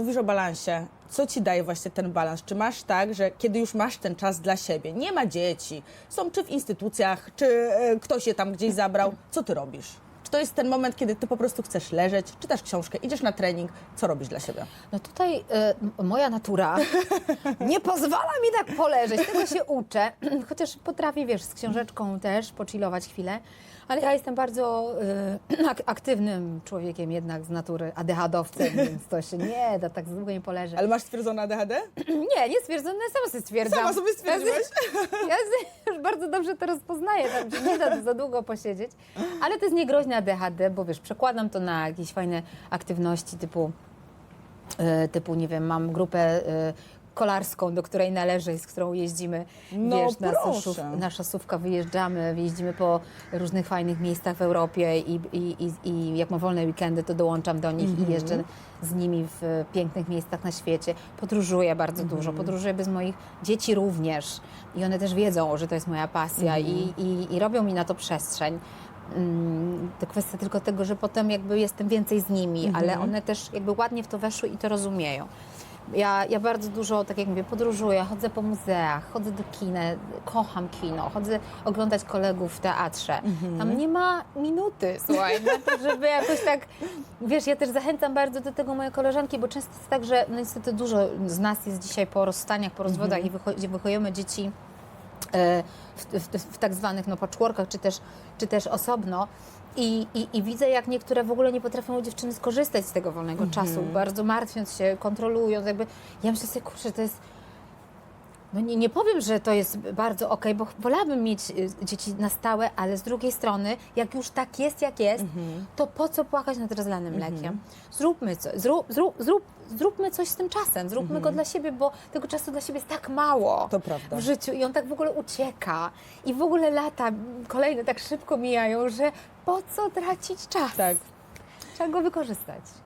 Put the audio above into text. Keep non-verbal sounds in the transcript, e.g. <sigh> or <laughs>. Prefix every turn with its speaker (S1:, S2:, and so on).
S1: mówisz o balansie. Co ci daje właśnie ten balans? Czy masz tak, że kiedy już masz ten czas dla siebie, nie ma dzieci, są czy w instytucjach, czy e, ktoś je tam gdzieś zabrał, co ty robisz? Czy to jest ten moment, kiedy ty po prostu chcesz leżeć, czytasz książkę, idziesz na trening, co robisz dla siebie?
S2: No tutaj y, moja natura <laughs> nie pozwala mi tak poleżeć, tego się uczę, <clears throat> chociaż potrafię, wiesz, z książeczką też pochillować chwilę, ale ja jestem bardzo y, <clears throat> ak- aktywnym człowiekiem jednak z natury, ADHD-owcem, <laughs> więc to się nie da, tak długo nie poleżę.
S1: Ale masz stwierdzone ADHD? <clears throat>
S2: Nie, nie stwierdzone, sama sobie stwierdzam.
S1: Sama sobie stwierdziłaś? <laughs>
S2: Ja z- już bardzo dobrze to rozpoznaję, tam nie da za długo posiedzieć, ale to jest niegroźne ADHD, bo wiesz, przekładam to na jakieś fajne aktywności typu, e, typu nie wiem, mam grupę e, kolarską, do której należę i z którą jeździmy,
S1: No,
S2: wiesz, na, szaszów, na szasówka wyjeżdżamy, jeździmy po różnych fajnych miejscach w Europie i, i, i, i jak mam wolne weekendy, to dołączam do nich
S1: Mhm.
S2: i jeżdżę z nimi w pięknych miejscach na świecie. Podróżuję bardzo
S1: Mhm.
S2: dużo, podróżuję bez moich dzieci również i one też wiedzą, że to jest moja pasja
S1: Mhm.
S2: i, i, i robią mi na to przestrzeń. Mm, To kwestia tylko tego, że potem jakby jestem więcej z nimi,
S1: Mhm.
S2: ale one też jakby ładnie w to weszły i to rozumieją. Ja, ja bardzo dużo, tak jak mówię, podróżuję, chodzę po muzeach, chodzę do kina, kocham kino, chodzę oglądać kolegów w teatrze.
S1: Mhm.
S2: Tam nie ma minuty, słuchaj, na to, żeby jakoś tak, wiesz, ja też zachęcam bardzo do tego moje koleżanki, bo często jest tak, że no niestety dużo z nas jest dzisiaj po rozstaniach, po rozwodach
S1: Mhm.
S2: i wycho- wychowujemy dzieci w, w, w tak zwanych no, patchworkach, czy też, czy też osobno. I, i, I widzę, jak niektóre w ogóle nie potrafią dziewczyny skorzystać z tego wolnego czasu, bardzo martwiąc się, kontrolując. Jakby. Ja myślę sobie, kurczę, to jest. No nie, nie powiem, że to jest bardzo okej, bo wolałabym mieć y, dzieci na stałe, ale z drugiej strony, jak już tak jest, jak jest, to po co płakać nad rozlanym mlekiem? Zróbmy coś, zrób, zrób, zrób, zróbmy coś z tym czasem, zróbmy go dla siebie, bo tego czasu dla siebie jest tak mało w życiu i on tak w ogóle ucieka i w ogóle lata kolejne tak szybko mijają, że po co tracić czas?
S1: Tak.
S2: Trzeba go wykorzystać.